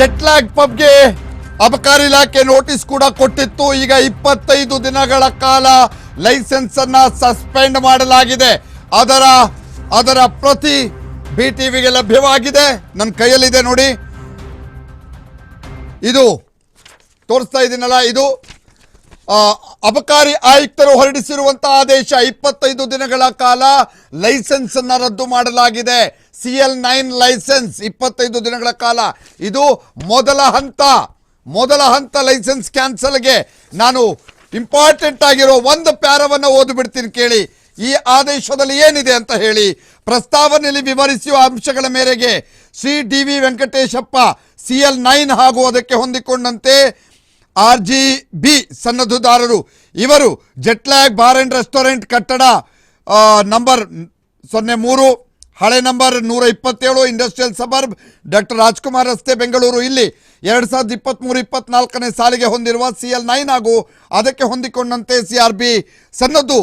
ಜೆಟ್ಲಾಗ್ ಪಬ್ಗೆ ಅಬಕಾರಿ ಇಲಾಖೆ ನೋಟಿಸ್ ಕೂಡ ಕೊಟ್ಟಿತ್ತು. ಈಗ ಇಪ್ಪತ್ತೈದು ದಿನಗಳ ಕಾಲ ಲೈಸೆನ್ಸ್ ಅನ್ನ ಸಸ್ಪೆಂಡ್ ಮಾಡಲಾಗಿದೆ. ಅದರ ಅದರ ಪ್ರತಿ ಬಿ ಟಿವಿಗೆ ಲಭ್ಯವಾಗಿದೆ. ನನ್ನ ಕೈಯಲ್ಲಿದೆ ನೋಡಿ. ಇದು ತೋರಿಸ್ತಾ ಇದ್ದೀನಲ್ಲ ಇದು ಅಬಕಾರಿ ಆಯುಕ್ತರು ಹೊರಡಿಸಿರುವಂತಹ ಆದೇಶ ಇಪ್ಪತ್ತೈದು ದಿನಗಳ ಕಾಲ ಲೈಸೆನ್ಸ್ ಅನ್ನ ರದ್ದು ಮಾಡಲಾಗಿದೆ. ಸಿ ಎಲ್ ನೈನ್ ಲೈಸೆನ್ಸ್ ಇಪ್ಪತ್ತೈದು ದಿನಗಳ ಕಾಲ. ಇದು ಮೊದಲ ಹಂತ. ಮೊದಲ ಹಂತ ಲೈಸೆನ್ಸ್ ಕ್ಯಾನ್ಸಲ್ಗೆ. ನಾನು ಇಂಪಾರ್ಟೆಂಟ್ ಆಗಿರೋ ಒಂದು ಪ್ಯಾರವನ್ನು ಓದಿಬಿಡ್ತೀನಿ ಕೇಳಿ. ಈ ಆದೇಶದಲ್ಲಿ ಏನಿದೆ ಅಂತ ಹೇಳಿ. ಪ್ರಸ್ತಾವನೆಯಲ್ಲಿ ವಿವರಿಸುವ ಅಂಶಗಳ ಮೇರೆಗೆ Shri D V Venkateshappa C L nine ಹಾಗೂ ಅದಕ್ಕೆ ಹೊಂದಿಕೊಂಡಂತೆ ಆರ್ ಜಿ ಬಿ ಸನ್ನದ್ದುದಾರರು. ಇವರು ಜೆಟ್ಲ್ಯಾಗ್ ಬಾರ್ ಆ್ಯಂಡ್ ರೆಸ್ಟೋರೆಂಟ್ ಕಟ್ಟಡ ನಂಬರ್ ಸೊನ್ನೆ ಮೂರು, ಹಳೆ ನಂಬರ್ ನೂರ ಇಪ್ಪತ್ತೇಳು, ಇಂಡಸ್ಟ್ರಿಯಲ್ ಸಬರ್ಬ್, ಡಾಕ್ಟರ್ ರಾಜ್ಕುಮಾರ್ ರಸ್ತೆ, ಬೆಂಗಳೂರು. ಇಲ್ಲಿ ಎರಡು ಸಾವಿರದ ಇಪ್ಪತ್ತ್ಮೂರು ಇಪ್ಪತ್ನಾಲ್ಕನೇ ಸಾಲಿಗೆ ಹೊಂದಿರುವ ಸಿ ಎಲ್ ನೈನ್ ಹಾಗೂ ಅದಕ್ಕೆ ಹೊಂದಿಕೊಂಡಂತೆ ಸಿ ಆರ್ ಬಿ ಸನ್ನದ್ದು.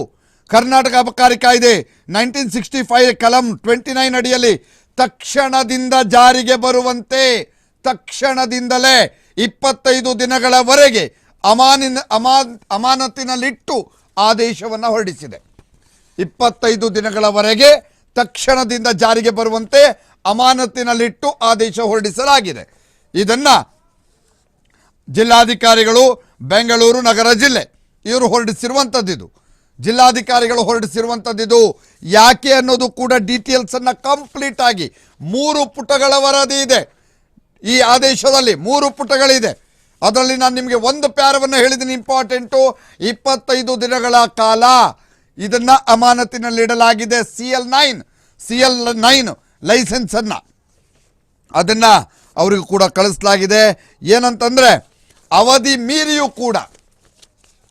ಕರ್ನಾಟಕ ಅಬಕಾರಿ ಕಾಯ್ದೆ ನೈನ್ಟೀನ್ ಸಿಕ್ಸ್ಟಿ ಫೈವ್ ಕಲಂ ಟ್ವೆಂಟಿ ನೈನ್ ಅಡಿಯಲ್ಲಿ ತಕ್ಷಣದಿಂದ ಜಾರಿಗೆ ಬರುವಂತೆ, ತಕ್ಷಣದಿಂದಲೇ ಇಪ್ಪತ್ತೈದು ದಿನಗಳವರೆಗೆ ಅಮಾನಿನ ಅಮಾ ಅಮಾನತಿನಲ್ಲಿಟ್ಟು ಆದೇಶವನ್ನು ಹೊರಡಿಸಿದೆ. ಇಪ್ಪತ್ತೈದು ದಿನಗಳವರೆಗೆ ತಕ್ಷಣದಿಂದ ಜಾರಿಗೆ ಬರುವಂತೆ ಅಮಾನತಿನಲ್ಲಿಟ್ಟು ಆದೇಶ ಹೊರಡಿಸಲಾಗಿದೆ. ಇದನ್ನು ಜಿಲ್ಲಾಧಿಕಾರಿಗಳು ಬೆಂಗಳೂರು ನಗರ ಜಿಲ್ಲೆ ಇವರು ಹೊರಡಿಸಿರುವಂಥದ್ದಿದು ಜಿಲ್ಲಾಧಿಕಾರಿಗಳು ಹೊರಡಿಸಿರುವಂಥದ್ದಿದು ಯಾಕೆ ಅನ್ನೋದು ಕೂಡ ಡಿಟೇಲ್ಸನ್ನು ಕಂಪ್ಲೀಟ್ ಆಗಿ ಮೂರು ಪುಟಗಳ ವರದಿ ಇದೆ. ಈ ಆದೇಶದಲ್ಲಿ ಮೂರು ಪುಟಗಳಿದೆ. ಅದರಲ್ಲಿ ನಾನು ನಿಮಗೆ ಒಂದು ಪ್ಯಾರವನ್ನು ಹೇಳಿದ್ದೀನಿ, ಇಂಪಾರ್ಟೆಂಟು. ಇಪ್ಪತ್ತೈದು ದಿನಗಳ ಕಾಲ ಇದನ್ನು ಅಮಾನತಿನಲ್ಲಿಡಲಾಗಿದೆ C L nine. C L nine ಲೈಸೆನ್ಸನ್ನು. ಅದನ್ನು ಅವರಿಗೂ ಕೂಡ ಕಳಿಸಲಾಗಿದೆ. ಏನಂತಂದರೆ, ಅವಧಿ ಮೀರಿಯೂ ಕೂಡ.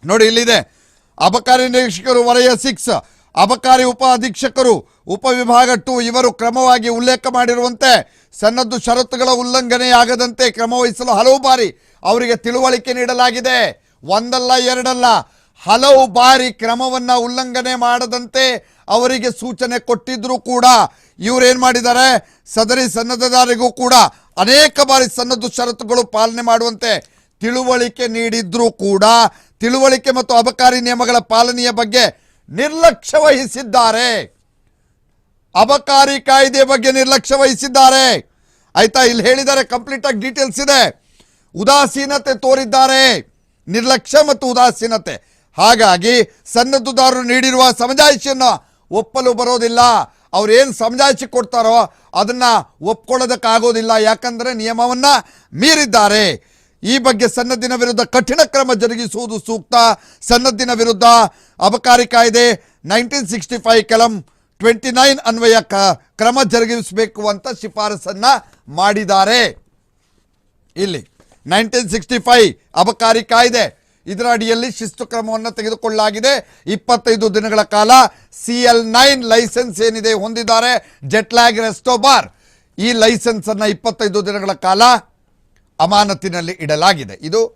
ನೋಡಿ, ಇಲ್ಲಿದೆ. ಅಬಕಾರಿ ನಿರೀಕ್ಷಕರು, ವಲಯ ಸಿಕ್ಸ್ ಅಬಕಾರಿ ಉಪ ಅಧೀಕ್ಷಕರು ಉಪವಿಭಾಗ ಟು ಇವರು ಕ್ರಮವಾಗಿ ಉಲ್ಲೇಖ ಮಾಡಿರುವಂತೆ ಸನ್ನದ್ದು ಷರತ್ತುಗಳ ಉಲ್ಲಂಘನೆಯಾಗದಂತೆ ಕ್ರಮ ವಹಿಸಲು ಹಲವು ಬಾರಿ ಅವರಿಗೆ ತಿಳುವಳಿಕೆ ನೀಡಲಾಗಿದೆ. ಒಂದಲ್ಲ, ಎರಡಲ್ಲ, ಹಲವು ಬಾರಿ ಕ್ರಮವನ್ನು ಉಲ್ಲಂಘನೆ ಮಾಡದಂತೆ ಅವರಿಗೆ ಸೂಚನೆ ಕೊಟ್ಟಿದ್ರೂ ಕೂಡ ಇವರೇನು ಮಾಡಿದ್ದಾರೆ? ಸದರಿ ಸನ್ನದ್ಧದಾರರಿಗೂ ಕೂಡ ಅನೇಕ ಬಾರಿ ಸನ್ನದ್ದು ಷರತ್ತುಗಳು ಪಾಲನೆ ಮಾಡುವಂತೆ ತಿಳುವಳಿಕೆ ನೀಡಿದ್ರೂ ಕೂಡ ತಿಳುವಳಿಕೆ ಮತ್ತು ಅಬಕಾರಿ ನಿಯಮಗಳ ಪಾಲನೆಯ ಬಗ್ಗೆ ನಿರ್ಲಕ್ಷ್ಯ ವಹಿಸಿದ್ದಾರೆ. ಅಬಕಾರಿ ಕಾಯ್ದೆ ಬಗ್ಗೆ ನಿರ್ಲಕ್ಷ್ಯ ವಹಿಸಿದ್ದಾರೆ. ಆಯ್ತಾ, ಇಲ್ಲಿ ಹೇಳಿದ್ದಾರೆ ಕಂಪ್ಲೀಟ್ ಆಗಿ ಡೀಟೇಲ್ಸ್ ಇದೆ. ಉದಾಸೀನತೆ ತೋರಿದ್ದಾರೆ. ನಿರ್ಲಕ್ಷ್ಯ ಮತ್ತು ಉದಾಸೀನತೆ. ಹಾಗಾಗಿ ಸನ್ನದ್ದುದಾರರು ನೀಡಿರುವ ಸಮಜಾಯಿಷಿಯನ್ನು ಒಪ್ಪಲು ಬರೋದಿಲ್ಲ. ಅವ್ರು ಏನು ಸಮಜಾಯಿಷಿ ಕೊಡ್ತಾರೋ ಅದನ್ನ ಒಪ್ಕೊಳ್ಳೋದಕ್ಕಾಗೋದಿಲ್ಲ. ಯಾಕಂದ್ರೆ ನಿಯಮವನ್ನ ಮೀರಿದ್ದಾರೆ. ಈ ಬಗ್ಗೆ ಸನ್ನದ್ದಿನ ವಿರುದ್ಧ ಕಠಿಣ ಕ್ರಮ ಜರುಗಿಸುವುದು ಸೂಕ್ತ. ಸನ್ನದ್ದಿನ ವಿರುದ್ಧ ಅಬಕಾರಿ ಕಾಯ್ದೆ ನೈನ್ಟೀನ್ ಸಿಕ್ಸ್ಟಿ ಫೈವ್ ಕಲಂ ಟ್ವೆಂಟಿ ನೈನ್ ಅನ್ವಯ ಕ್ರಮ ಜರುಗಿಸಬೇಕು ಅಂತ ಶಿಫಾರಸನ್ನ ಮಾಡಿದ್ದಾರೆ. ಇಲ್ಲಿ ನೈನ್ಟೀನ್ ಸಿಕ್ಸ್ಟಿ ಫೈವ್ ಅಬಕಾರಿ ಕಾಯ್ದೆ. ಇದರ ಅಡಿಯಲ್ಲಿ ಶಿಸ್ತು ಕ್ರಮವನ್ನು ತೆಗೆದುಕೊಳ್ಳಲಾಗಿದೆ. ಇಪ್ಪತ್ತೈದು ದಿನಗಳ ಕಾಲ ಸಿ ಎಲ್ ನೈನ್ ಲೈಸೆನ್ಸ್ ಏನಿದೆ ಹೊಂದಿದ್ದಾರೆ. ಜೆಟ್ಲ್ಯಾಗ್ ರೆಸ್ಟೋಬಾರ್ ಈ ಲೈಸೆನ್ಸನ್ನು ಇಪ್ಪತ್ತೈದು ದಿನಗಳ ಕಾಲ ಅಮಾನತಿನಲ್ಲಿ ಇಡಲಾಗಿದೆ. ಇದು